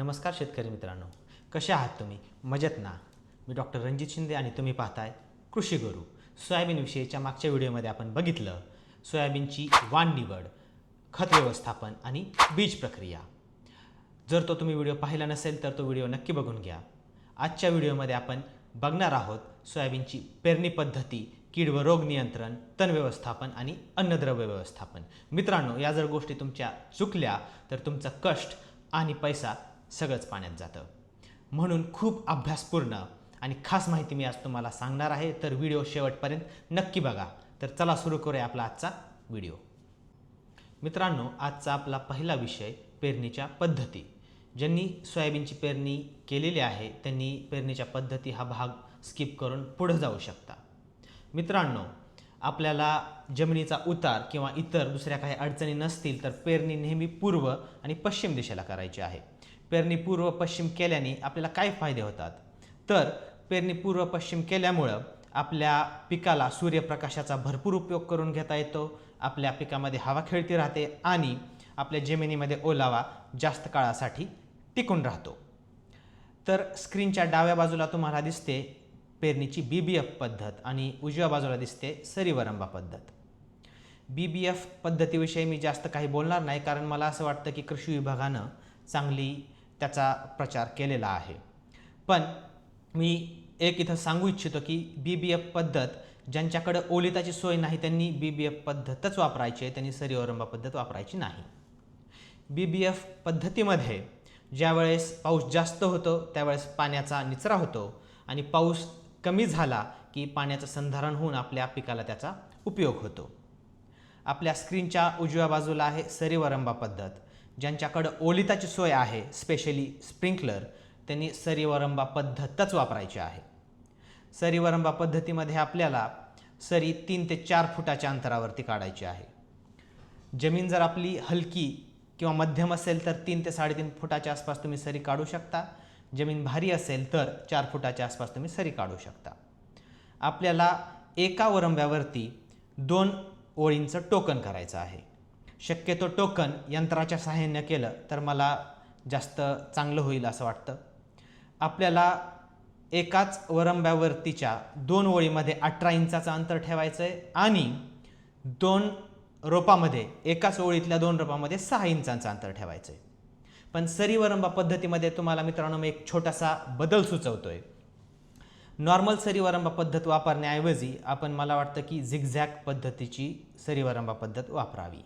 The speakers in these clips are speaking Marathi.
नमस्कार शेतकरी मित्रांनो. कसे आहात तुम्ही? मजेत ना? मी डॉक्टर रणजित शिंदे आणि तुम्ही पाहताय कृषी गुरु. सोयाबीनविषयीच्या मागच्या व्हिडिओमध्ये आपण बघितलं सोयाबीनची वाण निवड खत व्यवस्थापन आणि बीज प्रक्रिया. जर तो तुम्ही व्हिडिओ पाहिला नसेल तर तो व्हिडिओ नक्की बघून घ्या. आजच्या व्हिडिओमध्ये आपण बघणार आहोत सोयाबीनची पेरणी पद्धती कीड व रोग नियंत्रण तण व्यवस्थापन आणि अन्नद्रव्य व्यवस्थापन. मित्रांनो या जर गोष्टी तुमच्या चुकल्या तर तुमचं कष्ट आणि पैसा सगळंच पाण्यात जातं. म्हणून खूप अभ्यासपूर्ण आणि खास माहिती मी आज तुम्हाला सांगणार आहे. तर व्हिडिओ शेवटपर्यंत नक्की बघा. तर चला सुरू करूया आपला आजचा व्हिडिओ. मित्रांनो आजचा आपला पहिला विषय पेरणीच्या पद्धती. ज्यांनी सोयाबीनची पेरणी केलेली आहे त्यांनी पेरणीच्या पद्धती हा भाग स्किप करून पुढं जाऊ शकता. मित्रांनो आपल्याला जमिनीचा उतार किंवा इतर दुसऱ्या काही अडचणी नसतील तर पेरणी नेहमी पूर्व आणि पश्चिम दिशेला करायची आहे. पेरणी पूर्व पश्चिम केल्याने आपल्याला काय फायदे होतात? तर पेरणी पूर्व पश्चिम केल्यामुळं आपल्या पिकाला सूर्यप्रकाशाचा भरपूर उपयोग करून घेता येतो आपल्या पिकामध्ये हवा खेळती राहते आणि आपल्या जमिनीमध्ये ओलावा जास्त काळासाठी टिकून राहतो. तर स्क्रीनच्या डाव्या बाजूला तुम्हाला दिसते पेरणीची बी बी एफ पद्धत आणि उजव्या बाजूला दिसते सरीवरंबा पद्धत. बी बी एफ पद्धतीविषयी मी जास्त काही बोलणार नाही कारण मला असं वाटतं की कृषी विभागानं चांगली त्याचा प्रचार केलेला आहे. पण मी एक इथं सांगू इच्छितो की बी बी एफ पद्धत ज्यांच्याकडं ओलिताची सोय नाही त्यांनी बी बी एफ पद्धतच वापरायची आहे. त्यांनी सरीवरंबा पद्धत वापरायची नाही. बी बी एफ पद्धतीमध्ये ज्यावेळेस पाऊस जास्त होतो त्यावेळेस पाण्याचा निचरा होतो आणि पाऊस कमी झाला की पाण्याचं संधारण होऊन आपल्या पिकाला त्याचा उपयोग होतो. आपल्या स्क्रीनच्या उजव्या बाजूला आहे सरीवरंबा पद्धत. ज्यांच्याकडं ओलिताची सोय आहे स्पेशली स्प्रिंकलर त्यांनी सरीवरंबा पद्धतच वापरायची आहे. सरीवरंबा पद्धतीमध्ये आपल्याला सरी तीन ते चार फुटाच्या अंतरावरती काढायची आहे. जमीन जर आपली हलकी किंवा मध्यम असेल तर तीन ते साडेतीन फुटाच्या आसपास तुम्ही सरी काढू शकता. जमीन भारी असेल तर चार फुटाच्या आसपास तुम्ही सरी काढू शकता. आपल्याला एका वरंब्यावरती दोन ओळींचं टोकन करायचं आहे. शक्यतो टोकन यंत्राच्या सहाय्याने केलं तर मला जास्त चांगलं होईल असं वाटतं. आपल्याला एकाच वरंब्यावरतीच्या दोन ओळीमध्ये अठरा इंचाचं अंतर ठेवायचं आहे आणि दोन रोपामध्ये एकाच ओळीतल्या दोन रोपामध्ये सहा इंचांचं अंतर ठेवायचं आहे. पण सरीवरंबा पद्धतीमध्ये तुम्हाला मित्रांनो मी एक छोटासा बदल सुचवतो आहे नॉर्मल सरीवरंबा पद्धत वापरण्याऐवजी आपण मला वाटतं की झिगझॅक पद्धतीची सरीवरंबा पद्धत वापरावी.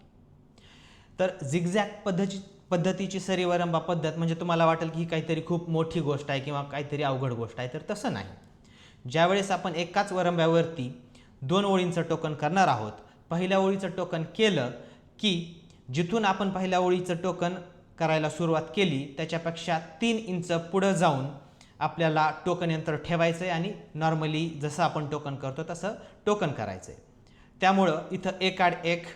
तर झिगझॅक पद्धती पद्धतीची सरीवरंबा पद्धत म्हणजे तुम्हाला वाटेल की ही काहीतरी खूप मोठी गोष्ट आहे किंवा काहीतरी अवघड गोष्ट आहे तर तसं नाही. ज्यावेळेस आपण एकाच वरंब्यावरती दोन ओळींचं टोकन करणार आहोत पहिल्या ओळीचं टोकन केलं की जिथून आपण पहिल्या ओळीचं टोकन करायला सुरुवात केली त्याच्यापेक्षा तीन इंच पुढं जाऊन आपल्याला टोकन यंत्र ठेवायचं आहे आणि नॉर्मली जसं आपण टोकन करतो तसं टोकन करायचं आहे त्यामुळं इथं एक आड एक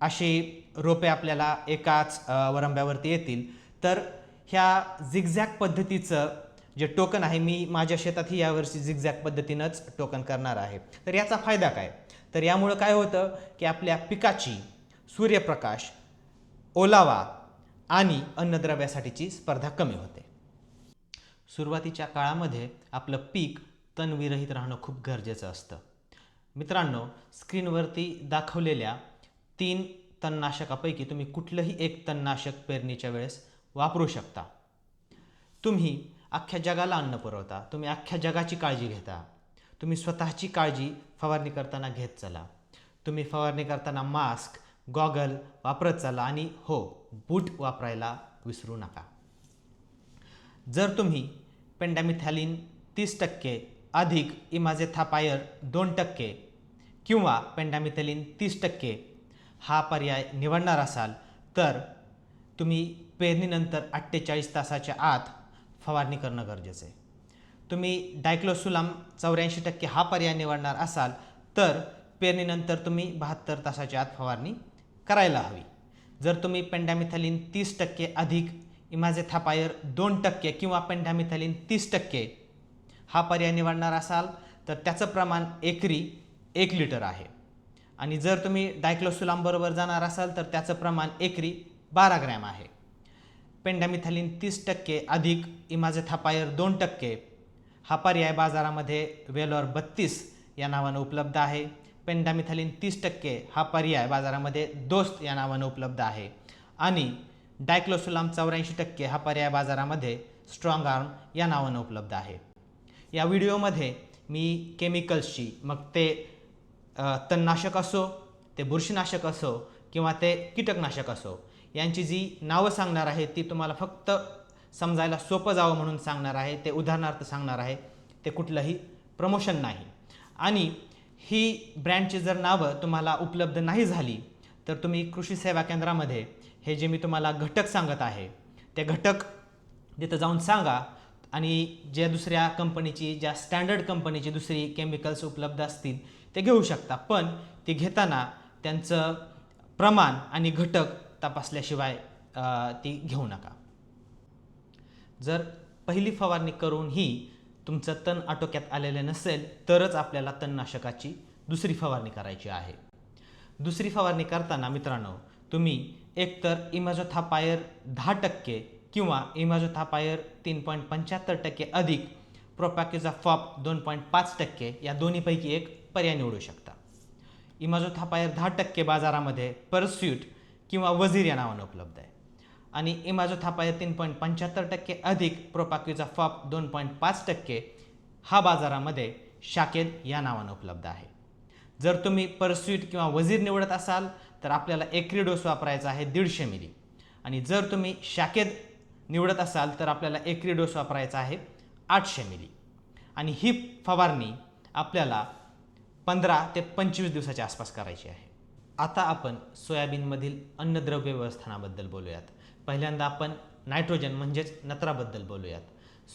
अशी रोपे आपल्याला एकाच वरंब्यावरती येतील. तर ह्या झिगझॅक पद्धतीचं जे टोकन आहे मी माझ्या शेतातही यावर्षी झिगझॅक पद्धतीनंच टोकन करणार आहे. तर याचा फायदा काय? तर यामुळं काय होतं की आपल्या पिकाची सूर्यप्रकाश ओलावा आणि अन्नद्रव्यासाठीची स्पर्धा कमी होते. सुरुवातीच्या काळामध्ये आपलं पीक तणविरहित राहणं खूप गरजेचं असतं. मित्रांनो स्क्रीनवरती दाखवलेल्या तीन तणनाशकापैकी तुम्ही कुठलंही एक तणनाशक पेरणीच्या वेळेस वापरू शकता. तुम्ही अख्ख्या जगाला अन्न पुरवता तुम्ही अख्ख्या जगाची काळजी घेता तुम्ही स्वतःची काळजी फवारणी करताना घेत चला तुम्ही फवारणी करताना मास्क गॉगल वापरत चला आणि हो बूट वापरायला विसरू नका. जर तुम्ही पेंडामिथॅलिन तीस टक्के अधिक इमाझेथापायर दोन टक्के किंवा पेंडामिथॅलिन तीस टक्के हा पर्याय निवडणार असाल तर तुम्ही पेरणीनंतर अठ्ठेचाळीस तासाच्या आत फवारणी करणं गरजेचं आहे. तुम्ही डायक्लोसुलाम चौऱ्याऐंशी टक्के हा पर्याय निवडणार असाल तर पेरणीनंतर तुम्ही बहात्तर तासाच्या आत फवारणी करायला हवी. जर तुम्ही पेंडॅमिथॅलिन तीस टक्के अधिक इमाझेथापायर दोन टक्के किंवा पेंडॅमिथॅलिन तीस टक्के हा पर्याय निवडणार असाल तर त्याचं प्रमाण एकरी एक लिटर आहे. आणि जर तुम्ही डायक्लोसुलामबरोबर जाणार असाल तर त्याचं प्रमाण एकरी बारा ग्रॅम आहे. पेंडामिथालिन तीस टक्के अधिक इमाझेथापायर दोन टक्के. हा पर्याय बाजारामध्ये वेलॉर बत्तीस या नावानं उपलब्ध आहे. पेंडामिथॅलिन तीस टक्के हा पर्याय बाजारामध्ये दोस्त या नावानं उपलब्ध आहे. आणि डायक्लोसुलाम चौऱ्याऐंशी टक्के हा पर्याय बाजारामध्ये स्ट्रॉंग आर्म या नावानं उपलब्ध आहे. या व्हिडिओमध्ये मी केमिकल्सची मग ते तणनाशक असो ते बुरशीनाशक असो किंवा ते कीटकनाशक असो यांची जी नावं सांगणार आहे ती तुम्हाला फक्त समजायला सोपं जावं म्हणून सांगणार आहे ते उदाहरणार्थ सांगणार आहे ते कुठलंही प्रमोशन नाही. आणि ही ब्रँडची जर नावं तुम्हाला उपलब्ध नाही झाली तर तुम्ही कृषी सेवा केंद्रामध्ये हे जे मी तुम्हाला घटक सांगत आहे ते घटक तिथं जाऊन सांगा आणि ज्या दुसऱ्या कंपनीची ज्या स्टँडर्ड कंपनीची दुसरी केमिकल्स उपलब्ध असतील ते घेऊ शकता. पण ते घेताना त्यांचं प्रमाण आणि घटक तपासल्याशिवाय ती घेऊ नका. जर पहिली फवारणी करूनही तुमचं तण आटोक्यात आलेलं नसेल तरच आपल्याला तणनाशकाची दुसरी फवारणी करायची आहे. दुसरी फवारणी करताना मित्रांनो तुम्ही एकतर इमाजोथापायर दहा टक्के किंवा इमाजोथापायर तीन पॉईंट पंच्याहत्तर टक्के अधिक प्रोपॅक्युजा फॉप दोन पॉईंट पाच टक्के या दोन्हीपैकी एक पर्याय निवडू शकता. इमाजो थापायर दहा टक्के बाजारामध्ये परस्यूट किंवा वजीर या नावानं उपलब्ध आहे. आणि इमाजो थापायर तीन पॉईंट पंच्याहत्तर टक्के अधिक प्रोपाक्यूचा फॉप दोन पॉईंट पाच टक्के हा बाजारामध्ये शाकेद या नावानं उपलब्ध आहे. जर तुम्ही परस्यूट किंवा वजीर निवडत असाल तर आपल्याला एकरी डोस वापरायचा आहे दीडशे मिली. आणि जर तुम्ही शाकेद निवडत असाल तर आपल्याला एकरी डोस वापरायचा आहे आठशे मिली. आणि ही फवारणी आपल्याला पंधरा ते पंचवीस दिवसाच्या आसपास करायची आहे. आता आपण सोयाबीनमधील अन्नद्रव्य व्यवस्थानाबद्दल बोलूयात. पहिल्यांदा आपण नायट्रोजन म्हणजेच नत्राबद्दल बोलूयात.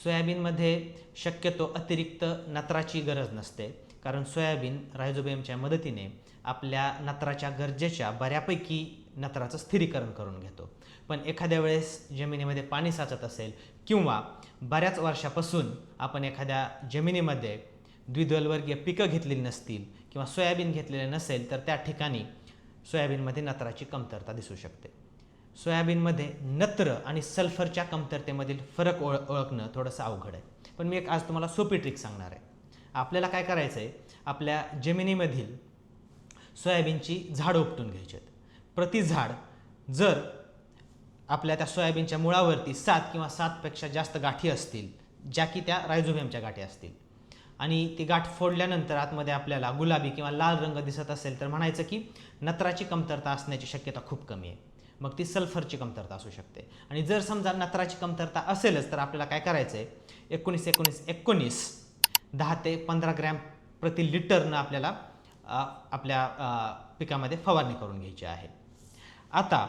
सोयाबीनमध्ये शक्यतो अतिरिक्त नत्राची गरज नसते कारण सोयाबीन रायझोबेमच्या मदतीने आपल्या नत्राच्या गरजेच्या बऱ्यापैकी नत्राचं स्थिरीकरण करून घेतो. पण एखाद्या वेळेस जमिनीमध्ये पाणी साचत असेल किंवा बऱ्याच वर्षापासून आपण एखाद्या जमिनीमध्ये द्विदलवर्गीय पिकं घेतलेली नसतील किंवा सोयाबीन घेतलेले नसेल तर त्या ठिकाणी सोयाबीनमध्ये नत्राची कमतरता दिसू शकते. सोयाबीनमध्ये नत्र आणि सल्फरच्या कमतरतेमधील फरक ओळ ओळखणं थोडंसं अवघड आहे. पण मी एक आज तुम्हाला सोपी ट्रिक सांगणार आहे. आपल्याला काय करायचं आहे आपल्या जमिनीमधील सोयाबीनची झाडं उपटून घ्यायची आहेत. प्रति झाड जर आपल्या त्या सोयाबीनच्या मुळावरती सात किंवा सातपेक्षा जास्त गाठी असतील ज्या की त्या रायझोबियमच्या गाठी असतील आणि ती गाठ फोडल्यानंतर आतमध्ये आपल्याला गुलाबी किंवा लाल रंग दिसत असेल तर म्हणायचं की नत्राची कमतरता असण्याची शक्यता खूप कमी आहे. मग ती सल्फरची कमतरता असू शकते. आणि जर समजा नत्राची कमतरता असेलच तर आपल्याला काय करायचं आहे एकोणीस एकोणीस एकोणीस दहा ते पंधरा ग्रॅम प्रति लिटरनं आपल्याला आपल्या पिकामध्ये फवारणी करून घ्यायची आहे. आता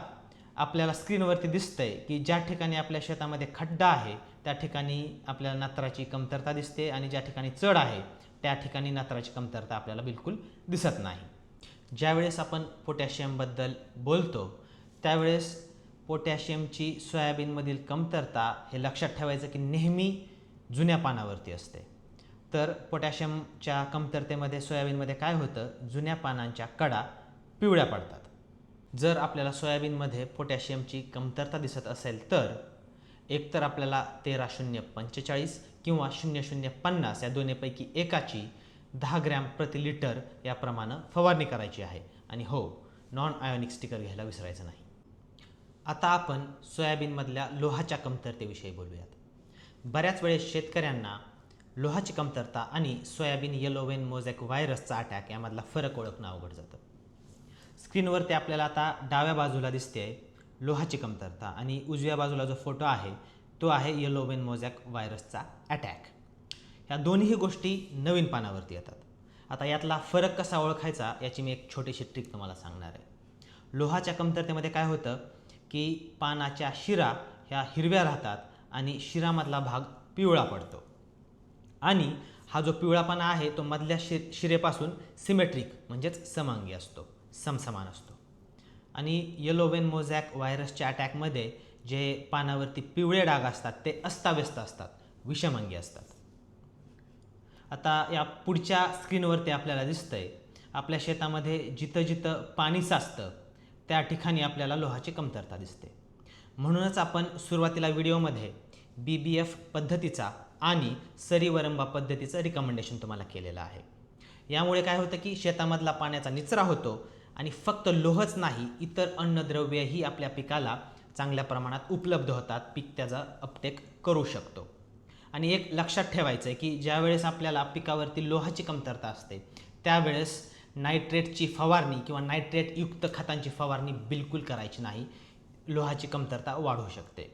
आपल्याला स्क्रीनवरती दिसतंय की ज्या ठिकाणी आपल्या शेतामध्ये खड्डा आहे त्या ठिकाणी आपल्याला नत्राची कमतरता दिसते आणि ज्या ठिकाणी चढ आहे त्या ठिकाणी नत्राची कमतरता आपल्याला बिलकुल दिसत नाही. ज्यावेळेस आपण पोटॅशियमबद्दल बोलतो त्यावेळेस पोटॅशियमची सोयाबीनमधील कमतरता हे लक्षात ठेवायचं की नेहमी जुन्या पानावरती असते. तर पोटॅशियमच्या कमतरतेमध्ये सोयाबीनमध्ये काय होतं? जुन्या पानांच्या कडा पिवळ्या पडतात. जर आपल्याला सोयाबीनमध्ये पोटॅशियमची कमतरता दिसत असेल तर एकतर आपल्याला तेरा शून्य पंचेचाळीस किंवा शून्य शून्य पन्नास या दोन्हीपैकी एकाची दहा ग्रॅम प्रति लिटर याप्रमाणे फवारणी करायची आहे. आणि हो नॉन आयोनिक स्टिकर घ्यायला विसरायचं नाही. आता आपण सोयाबीनमधल्या लोहाच्या कमतरतेविषयी बोलूयात. बऱ्याच वेळेस शेतकऱ्यांना लोहाची कमतरता आणि सोयाबीन येलोवेन मोझॅक व्हायरसचा अटॅक यामधला फरक ओळखणं अवघड जातं. स्क्रीनवरती आपल्याला आता डाव्या बाजूला दिसते लोहाची कमतरता आणि उजव्या बाजूला जो फोटो आहे तो आहे येलोवेन मोझॅक व्हायरसचा अटॅक ह्या दोन्ही गोष्टी नवीन पानावरती येतात. आता यातला फरक कसा ओळखायचा याची मी एक छोटीशी ट्रिक तुम्हाला सांगणार आहे. लोहाच्या कमतरतेमध्ये काय होतं की पानाच्या शिरा ह्या हिरव्या राहतात आणि शिरामधला भाग पिवळा पडतो. आणि हा जो पिवळापणा आहे तो मधल्या शि शिरेपासून सिमेट्रिक म्हणजेच समांगी असतो समसमान असतो. आणि येलोवेन मोझॅक व्हायरसच्या अटॅकमध्ये जे पानावरती पिवळे डाग असतात ते अस्ताव्यस्त असतात विषमांगी असतात. आता या पुढच्या स्क्रीनवरती आपल्याला दिसतंय आपल्या शेतामध्ये जिथं जिथं पाणी साचतं त्या ठिकाणी आपल्याला लोहाची कमतरता दिसते. म्हणूनच आपण सुरुवातीला व्हिडिओमध्ये बी बी एफ पद्धतीचा आणि सरीवरंबा पद्धतीचं रिकमेंडेशन तुम्हाला केलेलं आहे. यामुळे काय होतं की शेतामधला पाण्याचा निचरा होतो आणि फक्त लोहच नाही इतर अन्नद्रव्यही आपल्या पिकाला चांगल्या प्रमाणात उपलब्ध होतात. पीक त्याचा अपटेक करू शकतो. आणि एक लक्षात ठेवायचं आहे की ज्यावेळेस आपल्याला पिकावरती लोहाची कमतरता असते त्यावेळेस नायट्रेटची फवारणी किंवा नायट्रेटयुक्त खतांची फवारणी बिलकुल करायची नाही. लोहाची कमतरता वाढू शकते.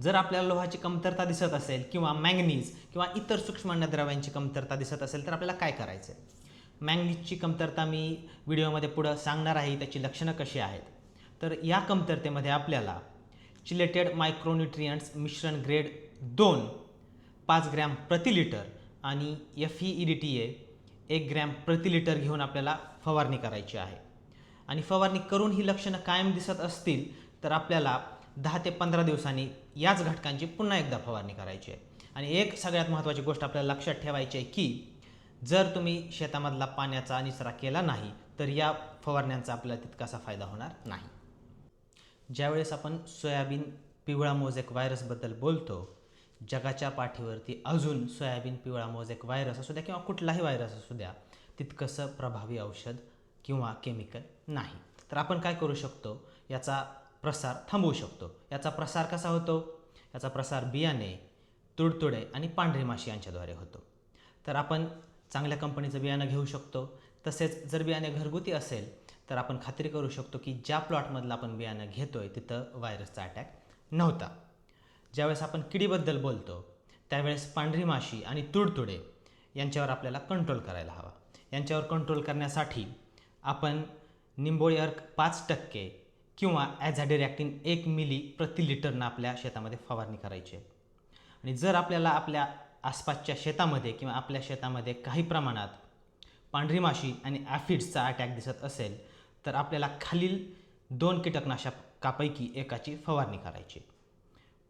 जर आपल्याला लोहाची कमतरता दिसत असेल किंवा मॅंगनीज किंवा इतर सूक्ष्म अन्नद्रव्यांची कमतरता दिसत असेल तर आपल्याला काय करायचं आहे मॅंगनीजची कमतरता मी व्हिडिओमध्ये पुढं सांगणार आहे त्याची लक्षणं कशी आहेत? तर या कमतरतेमध्ये आपल्याला चिलेटेड मायक्रोन्युट्रियंट्स मिश्रण ग्रेड दोन पाच ग्रॅम प्रति लिटर आणि F E E D T A एक ग्रॅम प्रति लिटर घेऊन आपल्याला फवारणी करायची आहे. आणि फवारणी करून ही लक्षणं कायम दिसत असतील तर आपल्याला दहा ते पंधरा दिवसांनी याच घटकांची पुन्हा एकदा फवारणी करायची आहे. आणि एक सगळ्यात महत्त्वाची गोष्ट आपल्याला लक्षात ठेवायची आहे की जर तुम्ही शेतामधला पाण्याचा निचरा केला नाही तर या फवारण्यांचा आपल्याला तितकासा फायदा होणार नाही. ज्यावेळेस आपण सोयाबीन पिवळा मोजेक व्हायरसबद्दल बोलतो जगाच्या पाठीवरती अजून सोयाबीन पिवळा मोजेक व्हायरस असू द्या किंवा कुठलाही व्हायरस असू द्या तितकंसं प्रभावी औषध किंवा केमिकल नाही. तर आपण काय करू शकतो? याचा प्रसार थांबवू शकतो. याचा प्रसार कसा होतो? याचा प्रसार बियाणे तुडतुडे आणि पांढरी माशी यांच्याद्वारे होतो. तर आपण चांगल्या कंपनीचं बियाणं घेऊ शकतो. तसेच जर बियाणे घरगुती असेल तर आपण खात्री करू शकतो की ज्या प्लॉटमधलं आपण बियाणं घेतो आहे तिथं व्हायरसचा अटॅक नव्हता. ज्यावेळेस आपण किडीबद्दल बोलतो त्यावेळेस पांढरी माशी आणि तुडतुडे यांच्यावर आपल्याला कंट्रोल करायला हवा. यांच्यावर कंट्रोल करण्यासाठी आपण निंबोळी अर्क पाच टक्के किंवा ॲझॅडिरॅक्टिन एक मिली प्रति लिटरनं आपल्या शेतामध्ये फवारणी करायची आहे. आणि जर आपल्याला आपल्या आसपासच्या शेतामध्ये किंवा आपल्या शेतामध्ये काही प्रमाणात पांढरी माशी आणि ॲफिड्सचा अटॅक दिसत असेल तर आपल्याला खालील दोन कीटकनाशकापैकी एकाची फवारणी करायची.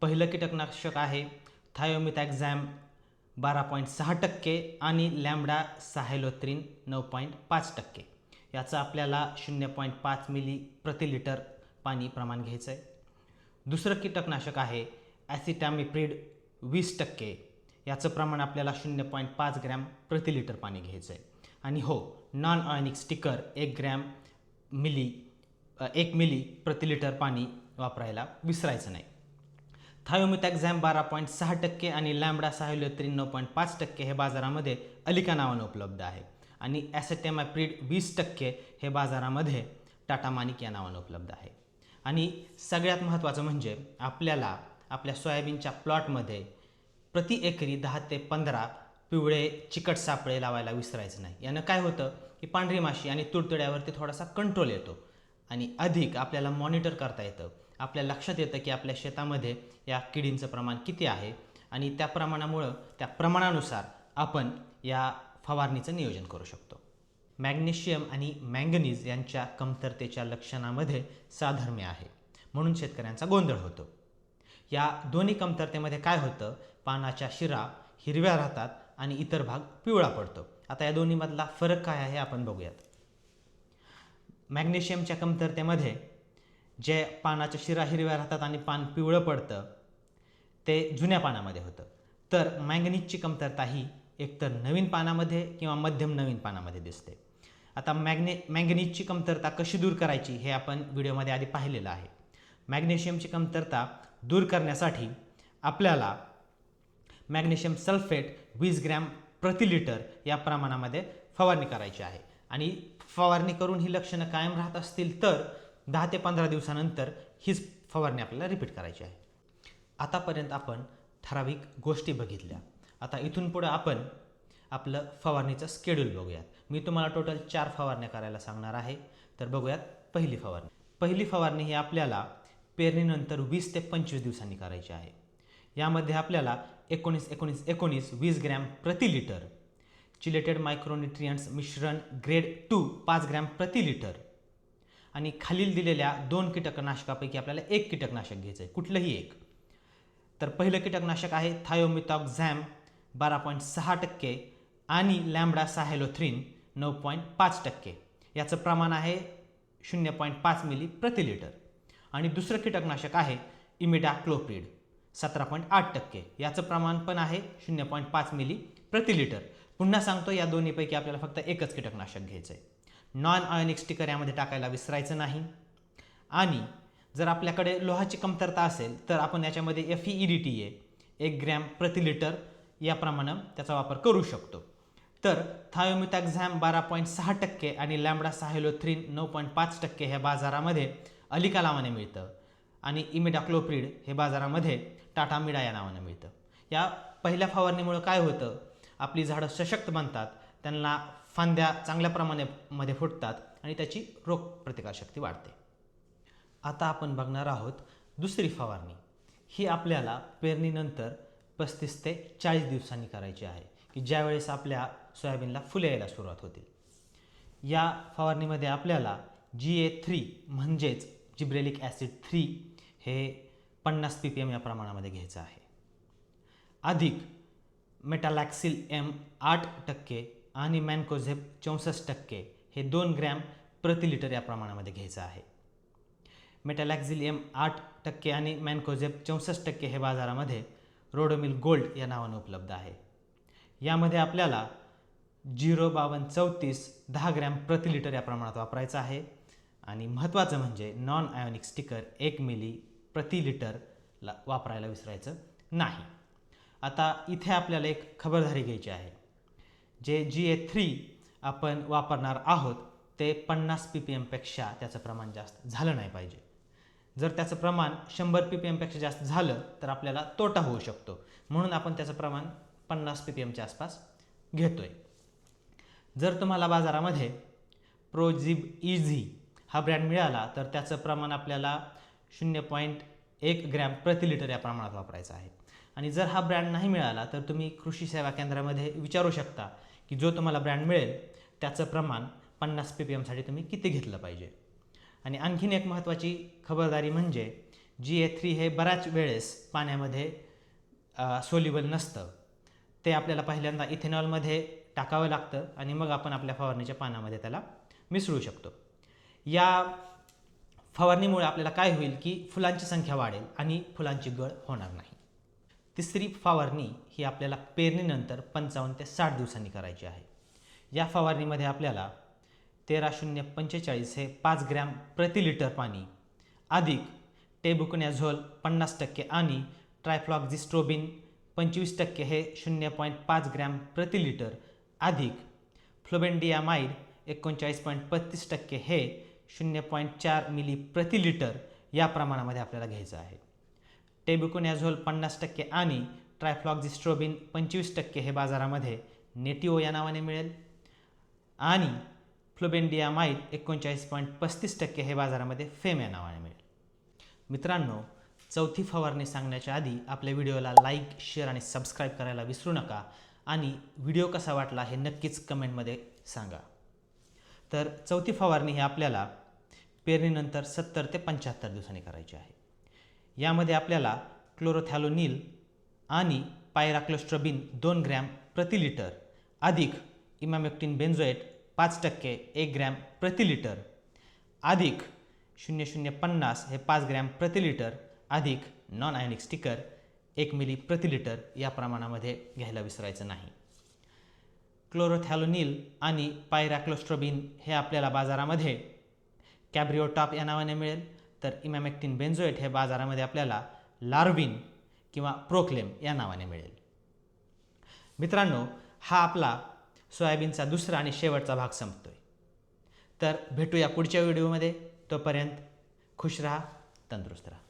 पहिलं कीटकनाशक आहे थायोमिथॅक्झॅम बारा पॉईंट सहा टक्के आणि लॅमडा साहेलोत्रीन नऊ पॉईंट पाच टक्के. याचं आपल्याला शून्य पॉईंट पाच मिली प्रति लिटर पाणी प्रमाण घ्यायचं आहे दुसरं कीटकनाशक आहे ॲसिटॅमिप्रिड वीस टक्के. याचं प्रमाण आपल्याला शून्य पॉईंट पाच ग्रॅम प्रति लिटर पाणी घ्यायचं आहे आणि हो नॉन ऑयनिक स्टिकर एक ग्रॅम मिली एक मिली प्रति लिटर पाणी वापरायला विसरायचं नाही. थायोमिथॅक्झॅम बारा पॉईंट सहा टक्के आणि लॅम्बडा साहेलोत्रीन नऊ पॉईंट पाच टक्के हे बाजारामध्ये अलिका नावानं उपलब्ध आहे. आणि ॲसेटेमाप्रीड वीस टक्के हे बाजारामध्ये टाटा मानिक या नावानं उपलब्ध आहे. आणि सगळ्यात महत्त्वाचं म्हणजे आपल्याला आपल्या सोयाबीनच्या प्लॉटमध्ये प्रति एकरी दहा ते पंधरा पिवळे चिकट सापळे लावायला विसरायचं नाही. यानं काय होतं की पांढरी माशी आणि तुडतुड्यावरती थोडासा कंट्रोल येतो आणि अधिक आपल्याला मॉनिटर करता येतं. आपल्या लक्षात येतं की आपल्या शेतामध्ये या किडींचं प्रमाण किती आहे आणि त्या प्रमाणामुळं त्या प्रमाणानुसार आपण या फवारणीचं नियोजन करू शकतो. मॅग्नेशियम आणि मँगनीज यांच्या कमतरतेच्या लक्षणामध्ये साधर्म्य आहे. म्हणून शेतकऱ्यांचा गोंधळ होतो. या दोन्ही कमतरतेमध्ये काय होतं पानाच्या शिरा हिरव्या राहतात आणि इतर भाग पिवळा पडतो. आता या दोन्हीमधला फरक काय आहे आपण बघूयात. मॅग्नेशियमच्या कमतरतेमध्ये जे पानाच्या शिरा हिरव्या राहतात आणि पान पिवळं पडतं ते जुन्या पानामध्ये होतं. तर मॅंगनीजची कमतरता ही एकतर नवीन पानामध्ये किंवा मध्यम नवीन पानामध्ये दिसते. आता मॅग्ने मॅंगनीजची कमतरता कशी दूर करायची हे आपण व्हिडिओमध्ये आधी पाहिलेलं आहे. मॅग्नेशियमची कमतरता दूर करण्यासाठी आपल्याला मॅग्नेशियम सल्फेट वीस ग्रॅम प्रति लिटर या प्रमाणामध्ये फवारणी करायची आहे. आणि फवारणी करून ही लक्षणं कायम राहत असतील तर दहा ते पंधरा दिवसानंतर हीच फवारणी आपल्याला रिपीट करायची आहे. आतापर्यंत आपण ठराविक गोष्टी बघितल्या. आता इथून पुढं आपण आपलं फवारणीचं स्केड्यूल बघूयात. मी तुम्हाला टोटल चार फवारण्या करायला सांगणार आहे. तर बघूयात पहिली फवारणी. पहिली फवारणी ही आपल्याला पेरणीनंतर वीस ते पंचवीस दिवसांनी करायची आहे. यामध्ये आपल्याला एकोणीस एकोणीस एकोणीस वीस ग्रॅम प्रति लिटर. चिलेटेड मायक्रोन्युट्रियंट्स मिश्रण ग्रेड टू पाच ग्रॅम प्रति लिटर. आणि खालील दिलेल्या दोन कीटकनाशकापैकी आपल्याला एक कीटकनाशक घ्यायचं आहे कुठलंही एक. तर पहिलं कीटकनाशक आहे थायोमिटॉक्झॅम बारा पॉईंट सहा टक्के आणि लॅम्बडा साहेलोथ्रिन नऊ पॉईंट पाच टक्के. याचं प्रमाण आहे शून्य पॉईंट पाच मिली प्रति लिटर. आणि दुसरं कीटकनाशक आहे इमिडाक्लोप्रिड. सतरा पॉईंट आठ टक्के. याचं प्रमाण पण आहे शून्य पॉईंट पाच मिली प्रति लिटर. पुन्हा सांगतो या दोन्हीपैकी आपल्याला फक्त एकच कीटकनाशक घ्यायचं आहे नॉन आयोनिक स्टिकर यामध्ये टाकायला विसरायचं नाही. आणि जर आपल्याकडे लोहाची कमतरता असेल तर आपण याच्यामध्ये F E D T A एक ग्रॅम प्रति लिटर याप्रमाणे त्याचा वापर करू शकतो. तर थायोमिथॅक्झॅम बारा पॉईंट सहा टक्के आणि लॅम्बडा साहेलोथ्रीन नऊ पॉईंट पाच टक्के हे बाजारामध्ये अलिका मिळतं. आणि इमिडाक्लोप्रिड हे बाजारामध्ये टाटा मिडा या नावानं मिळतं. या पहिल्या फवारणीमुळं काय होतं? आपली झाडं सशक्त बनतात त्यांना फांद्या चांगल्या प्रमाणे मध्ये फुटतात आणि त्याची रोग प्रतिकारशक्ती वाढते. आता आपण बघणार आहोत दुसरी फवारणी. ही आपल्याला पेरणीनंतर पस्तीस ते चाळीस दिवसांनी करायची आहे की ज्यावेळेस आपल्या सोयाबीनला फुले यायला सुरुवात होतील. या फवारणीमध्ये आपल्याला जी ए थ्री म्हणजेच जिब्रेलिक ॲसिड थ्री हे पन्नास पी पी एम या प्रमाणामध्ये घ्यायचं आहे. अधिक मेटालॅक्सिल एम आठ टक्के आणि मॅनकोझेप चौसष्ट टक्के हे दोन ग्रॅम प्रति लिटर या प्रमाणामध्ये घ्यायचं आहे. मेटॅलॅक्झिल एम आठ टक्के आणि मॅनकोझेप चौसष्ट टक्के हे बाजारामध्ये रोडोमिल गोल्ड या नावानं उपलब्ध आहे. यामध्ये आपल्याला झिरो बावन्न चौतीस दहा ग्रॅम प्रति लिटर या प्रमाणात वापरायचं आहे. आणि महत्त्वाचं म्हणजे नॉन आयोनिक स्टिकर एक मिली प्रति लिटरला वापरायला विसरायचं नाही. आता इथे आपल्याला एक खबरदारी घ्यायची आहे. जे जी ए थ्री आपण वापरणार आहोत ते पन्नास पी पी एमपेक्षा त्याचं प्रमाण जास्त झालं नाही पाहिजे. जर त्याचं प्रमाण शंभर पी पी एमपेक्षा जास्त झालं तर आपल्याला तोटा होऊ शकतो. म्हणून आपण त्याचं प्रमाण पन्नास पी पी एमच्या आसपास घेतो आहे जर तुम्हाला बाजारामध्ये प्रोजिब इझी हा ब्रँड मिळाला तर त्याचं प्रमाण आपल्याला शून्य पॉईंट एक ग्रॅम प्रति लिटर या प्रमाणात वापरायचं आहे. आणि जर हा ब्रँड नाही मिळाला तर तुम्ही कृषी सेवा केंद्रामध्ये विचारू शकता की जो तुम्हाला ब्रँड मिळेल त्याचं प्रमाण पन्नास पी पी एमसाठी तुम्ही किती घेतलं पाहिजे? आणि आणखीन एक महत्त्वाची खबरदारी म्हणजे जी ए थ्री हे बऱ्याच वेळेस पाण्यामध्ये सोल्युबल नसतं. ते आपल्याला पहिल्यांदा इथेनॉलमध्ये टाकावं लागतं आणि मग आपण आपल्या फवारणीच्या पाण्यामध्ये त्याला मिसळू शकतो. या फवारणीमुळे आपल्याला काय होईल की फुलांची संख्या वाढेल आणि फुलांची गळ होणार नाही. तिसरी फवारणी ही आपल्याला पेरणीनंतर पंचावन्न ते साठ दिवसांनी करायची आहे. या फवारणीमध्ये आपल्याला तेरा शून्य पंचेचाळीस हे पाच ग्रॅम प्रति लिटर पाणी अधिक टेबुकन्याझोल पन्नास टक्के आणि ट्रायफ्लॉक्झिस्ट्रोबिन पंचवीस टक्के हे शून्य पॉईंट पाच ग्रॅम प्रति लिटर अधिक फ्लोबेंडियामाइड एकोणचाळीस पॉईंट पस्तीस टक्के हे शून्य पॉईंट चार मिली प्रति लिटर या प्रमाणामध्ये आपल्याला घ्यायचं आहे. टेबुकोनॅझोल पन्नास टक्के आणि ट्रायफ्लॉक्झिस्ट्रोबिन पंचवीस टक्के हे बाजारामध्ये नेटिओ या नावाने मिळेल. आणि फ्लोबेंडियामाईट एकोणचाळीस पॉईंट पस्तीस टक्के हे बाजारामध्ये फेम या नावाने मिळेल. मित्रांनो चौथी फवारणी सांगण्याच्या आधी आपल्या व्हिडिओला लाईक शेअर आणि सबस्क्राईब करायला विसरू नका आणि व्हिडिओ कसा वाटला हे नक्कीच कमेंटमध्ये सांगा. तर चौथी फवारणी ही आपल्याला पेरणीनंतर सत्तर ते पंच्याहत्तर दिवसांनी करायची आहे. यामध्ये आपल्याला क्लोरोथॅलोनिल आणि पायराक्लोस्ट्रबिन दोन ग्रॅम प्रति लिटर अधिक इमॅमेक्टिन बेन्झोएट पाच टक्के एक ग्रॅम प्रति लिटर अधिक शून्य शून्य पन्नास हे पाच ग्रॅम प्रति लिटर अधिक नॉन आयोनिक स्टिकर एक मिली प्रति लिटर या प्रमाणामध्ये घ्यायला विसरायचं नाही. क्लोरोथॅलोनिल आणि पायरॅक्लोस्ट्रोबिन हे आपल्याला बाजारामध्ये कॅब्रिओटॉप या नावाने मिळेल. तर इमॅमॅक्टिन बेन्झोएट हे बाजारामध्ये आपल्याला लार्विन किंवा प्रोक्लेम या नावाने मिळेल. मित्रांनो हा आपला सोयाबीनचा दुसरा आणि शेवटचा भाग संपतोय. तर भेटूया पुढच्या व्हिडिओमध्ये. तोपर्यंत खुश राहा तंदुरुस्त राहा.